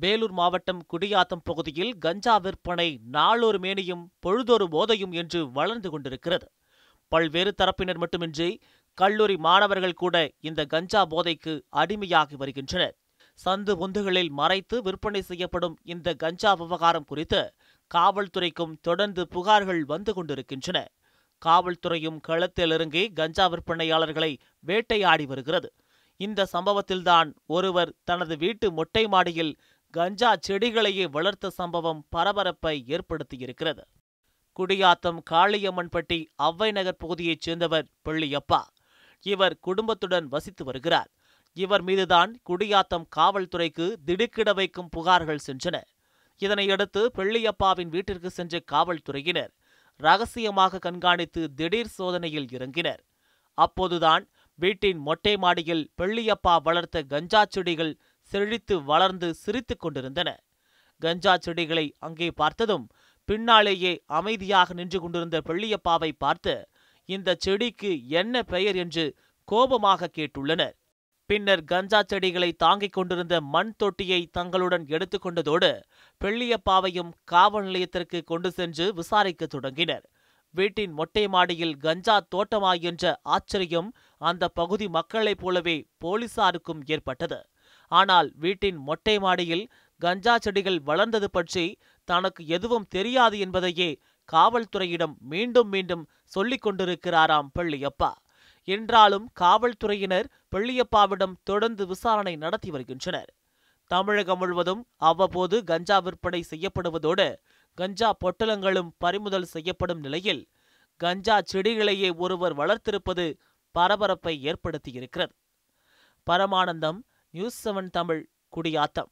வேலூர் மாவட்டம் குடியாத்தம் பகுதியில் கஞ்சா விற்பனை நாளொரு மேனியும் பொழுதொரு போதையும் என்று வளர்ந்து கொண்டிருக்கிறது. பல்வேறு தரப்பினர் மட்டுமின்றி கல்லூரி மாணவர்கள் கூட இந்த கஞ்சா போதைக்கு அடிமையாகி வருகின்றனர். சந்து பொந்துகளில் மறைத்து விற்பனை செய்யப்படும் இந்த கஞ்சா விவகாரம் குறித்து காவல்துறைக்கும் தொடர்ந்து புகார்கள் வந்து கொண்டிருக்கின்றன. காவல்துறையும் களத்தில் இறங்கி கஞ்சா விற்பனையாளர்களை வேட்டையாடி வருகிறது. இந்த சம்பவத்தில்தான் ஒருவர் தனது வீட்டு மொட்டை மாடியில் கஞ்சா செடிகளையே வளர்த்த சம்பவம் பரபரப்பை ஏற்படுத்தியிருக்கிறது. குடியாத்தம் காளியம்மன்பட்டி அவ்வை நகர் பகுதியைச் சேர்ந்தவர் பெள்ளியப்பா இவர் குடும்பத்துடன் வசித்து வருகிறார். இவர் மீதுதான் குடியாத்தம் காவல்துறைக்கு திடுக்கிட வைக்கும் புகார்கள் சென்றன. இதனையடுத்து பெள்ளியப்பாவின் வீட்டிற்கு சென்ற காவல்துறையினர் ரகசியமாக கண்காணித்து திடீர் சோதனையில் இறங்கினர். அப்போதுதான் வீட்டின் மொட்டை மாடியில் பெள்ளியப்பா வளர்த்த கஞ்சா செடிகள் செழித்து வளர்ந்து சிரித்துக் கொண்டிருந்தன. கஞ்சா செடிகளை அங்கே பார்த்ததும் பின்னாலேயே அமைதியாக நின்று கொண்டிருந்த பெள்ளியப்பாவை பார்த்து இந்த செடிக்கு என்ன பெயர்? என்று கோபமாக கேட்டுள்ளனர். பின்னர் கஞ்சா செடிகளை தாங்கிக் கொண்டிருந்த மண் தொட்டியை தங்களுடன் எடுத்துக்கொண்டதோடு பெள்ளியப்பாவையும் காவல் நிலையத்திற்கு கொண்டு சென்று விசாரிக்க தொடங்கினர். வீட்டின் மொட்டை மாடியில் கஞ்சா தோட்டமா என்ற ஆச்சரியம் அந்த பகுதி மக்களைப் போலவே போலீசாருக்கும் ஏற்பட்டது. ஆனால் வீட்டின் மொட்டை மாடியில் கஞ்சா செடிகள் வளர்ந்தது பற்றி தனக்கு எதுவும் தெரியாது என்பதையே காவல்துறையிடம் மீண்டும் மீண்டும் சொல்லிக் கொண்டிருக்கிறாராம் பள்ளியப்பா. என்றாலும் காவல்துறையினர் பெள்ளியப்பாவிடம் தொடர்ந்து விசாரணை நடத்தி வருகின்றனர். தமிழகம் முழுவதும் அவ்வப்போது கஞ்சா விற்பனை செய்யப்படுவதோடு கஞ்சா பொட்டலங்களும் பறிமுதல் செய்யப்படும் நிலையில் கஞ்சா செடிகளையே ஒருவர் வளர்த்திருப்பது பரபரப்பை ஏற்படுத்தியிருக்கிறது. பரமானந்தம் நியூஸ் செவன் தமிழ் குடியாத்தம்.